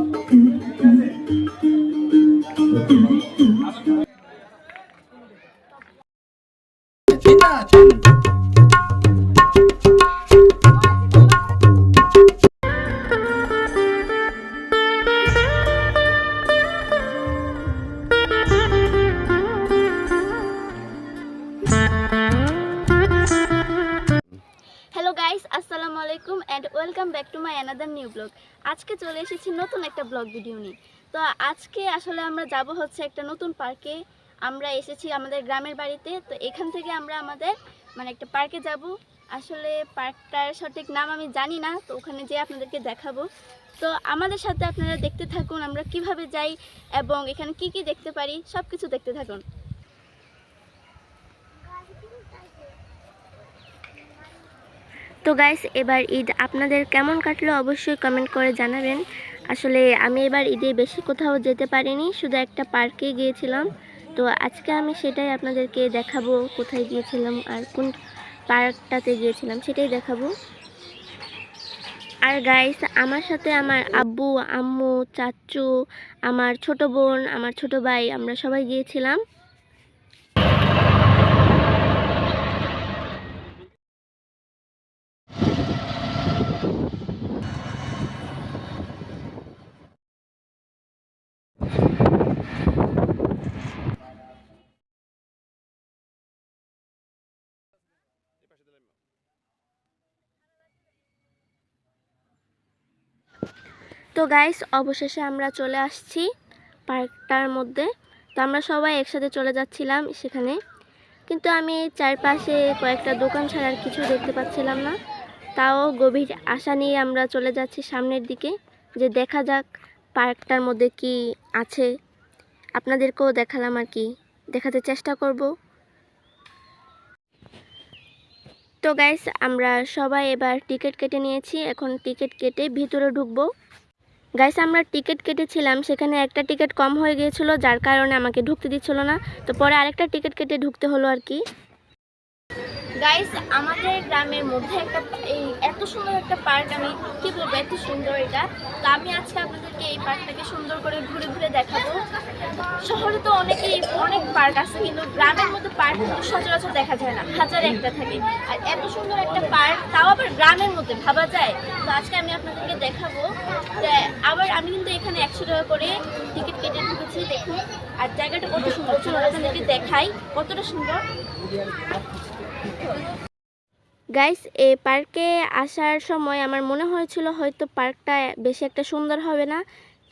Hello guys আসসালামু আলাইকুম and welcome back to my another new blog আজকে চলে এসেছি নতুন একটা ব্লগ ভিডিও নিয়ে। তো আজকে আসলে আমরা যাব হচ্ছে একটা নতুন পার্কে আমরা এসেছি আমাদের গ্রামের বাড়িতে, তো এখান থেকে আমরা আমাদের মানে একটা পার্কে যাব। আসলে পার্কটার সঠিক নাম আমি জানি না, তো ওখানে যেয়ে আপনাদেরকে দেখাবো। তো আমাদের সাথে আপনারা দেখতে থাকুন, আমরা কীভাবে যাই এবং এখানে কি কি দেখতে পারি সব কিছু দেখতে থাকুন। তো গাইস এবার ঈদ আপনাদের কেমন কাটলো অবশ্যই কমেন্ট করে জানাবেন। আসলে আমি এবার ঈদে বেশি কোথাও যেতে পারিনি, শুধু একটা পার্কে গিয়েছিলাম। তো আজকে আমি সেটাই আপনাদেরকে দেখাবো, কোথায় গিয়েছিলাম আর কোন পার্কটাতে গিয়েছিলাম সেটাই দেখাবো। আর গাইস আমার সাথে আমার আব্বু, আম্মু, চাচু, আমার ছোট বোন, আমার ছোট ভাই, আমরা সবাই গিয়েছিলাম। তো গাইস অবশেষে আমরা চলে আসছি পার্কটার মধ্যে। তো আমরা সবাই একসাথে চলে যাচ্ছিলাম সেখানে। কিন্তু আমি চারপাশে কয়েকটা দোকান ছাড়া আর কিছু দেখতে পাচ্ছিলাম না। তাও গভীর আশা নিয়ে আমরা চলে যাচ্ছি সামনের দিকে। যে দেখা যাক পার্কটার মধ্যে কি আছে। আপনাদেরকেও দেখালাম আর কি। দেখাতে চেষ্টা করব। তো গাইস আমরা সবাই এবার টিকিট কেটে নিয়েছি। এখন টিকিট কেটে ভিতরে ঢুকবো। গাইস আমরা টিকিট কেটেছিলাম, সেখানে একটা টিকিট কম হয়ে গিয়েছিল, যার কারণে আমাকে ঢুকতে দিচ্ছিল না। তো পরে আরেকটা টিকিট কেটে ঢুকতে হলো আর কি। গাইস আমাদের গ্রামের মধ্যে একটা এই এত সুন্দর একটা পার্ক আমি কি বলব, এত সুন্দর এটা। তো আমি আজকে আপনাদেরকে এই পার্কটাকে সুন্দর করে ঘুরে ঘুরে দেখাবো। শহরে তো অনেকেই, অনেক পার্ক আছে, কিন্তু গ্রামের মধ্যে পার্ক কিন্তু সচরাচর দেখা যায় না। হাজার একটা থাকে। আর এত সুন্দর একটা পার্ক তাও আবার গ্রামের মধ্যে, ভাবা যায়? তো আজকে আমি আপনাদেরকে দেখাবো যে আবার আমি কিন্তু এখানে একশো টাকা করে টিকিট কেটে ঢুকেছি দেখুন। আর জায়গাটা কত সুন্দর, চলুন আপনাদেরকে দেখাই কতটা সুন্দর। গাইস এই পার্কে আসার সময় আমার মনে হয়েছিল হয়তো পার্কটা বেশি একটা সুন্দর হবে না।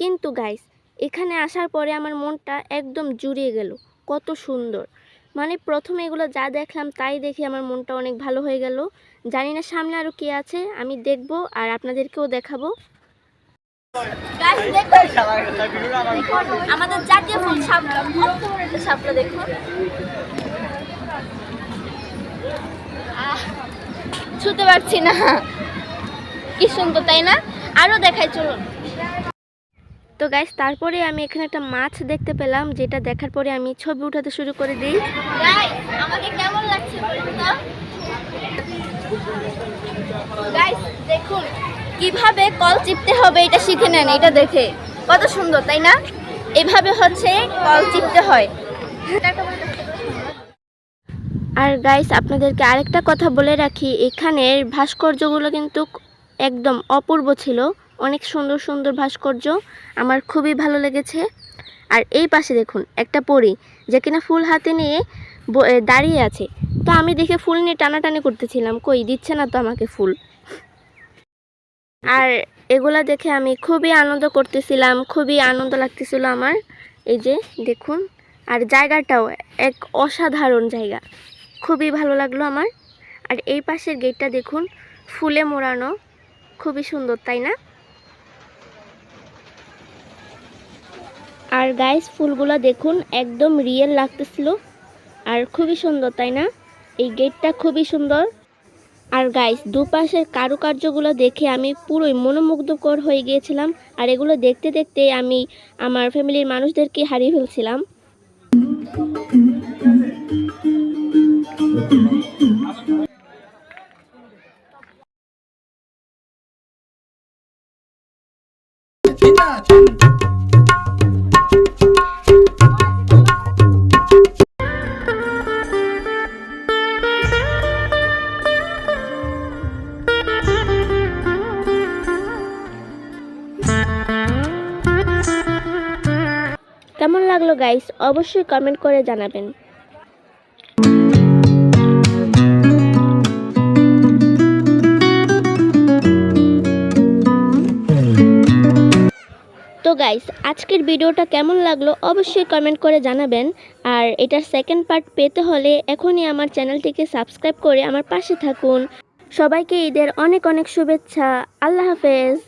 কিন্তু গাইস এখানে আসার পরে আমার মনটা একদম জুড়িয়ে গেল। কত সুন্দর। মানে প্রথমে এগুলো যা দেখলাম তাই দেখে আমার মনটা অনেক ভালো হয়ে গেল। জানি না সামনে আরও কে আছে, আমি দেখব আর আপনাদেরকেও দেখাবো। আমাদের জাতীয় ফুল শাপলা দেখুন। ছুতে পারছি না। কি সুন্দর, তাই না? আরও দেখাই, চলুন। তো গাইস তারপরে আমি এখানে একটা মাছ দেখতে পেলাম, যেটা দেখার পরে আমি ছবি উঠাতে শুরু করে দিই। আমাকে কেমন লাগছে গাইস দেখুন, কীভাবে কল চিপতে হবে এটা শিখে নেন, এটা দেখে। কত সুন্দর, তাই না? এভাবে হচ্ছে কল চিপতে হয়। আর গাইস আপনাদেরকে আরেকটা কথা বলে রাখি, এখানের ভাস্কর্যগুলো কিন্তু একদম অপূর্ব ছিল। অনেক সুন্দর সুন্দর ভাস্কর্য, আমার খুবই ভালো লেগেছে। আর এই পাশে দেখুন, একটা পরী, যে কিনা ফুল হাতে নিয়ে দাঁড়িয়ে আছে। তো আমি দেখে ফুল নিয়ে টানাটানি করতেছিলাম, কই, দিচ্ছে না তো আমাকে ফুল। আর এগুলা দেখে আমি খুবই আনন্দ করতেছিলাম, খুবই আনন্দ লাগতেছিল আমার। এই যে, দেখুন, আর জায়গাটাও এক অসাধারণ জায়গা। খুবই ভালো লাগল আমার। আর এই পাশের গেটটা দেখুন, ফুলে মোড়ানো, খুবই সুন্দর, তাই না? আর গাইস ফুলগুলো দেখুন, একদম রিয়েল লাগতেছিল। আর খুবই সুন্দর, তাই না? এই গেটটা খুবই সুন্দর। আর গাইস দুপাশের কারুকার্যগুলো দেখে আমি পুরোই মনোমুগ্ধকর হয়ে গিয়েছিলাম। আর এগুলো দেখতে দেখতে আমি আমার ফ্যামিলির মানুষদেরকে হারিয়ে ফেলছিলাম। গাইস অবশ্যই কমেন্ট করে জানাবেন। তো গাইস আজকের ভিডিওটা কেমন লাগল অবশ্যই কমেন্ট করে জানাবেন। আর এটার সেকেন্ড পার্ট পেতে হলে এখনই আমার চ্যানেলটিকে সাবস্ক্রাইব করে আমার পাশে থাকুন। সবাইকে ঈদের অনেক অনেক শুভেচ্ছা। আল্লাহ হাফেজ।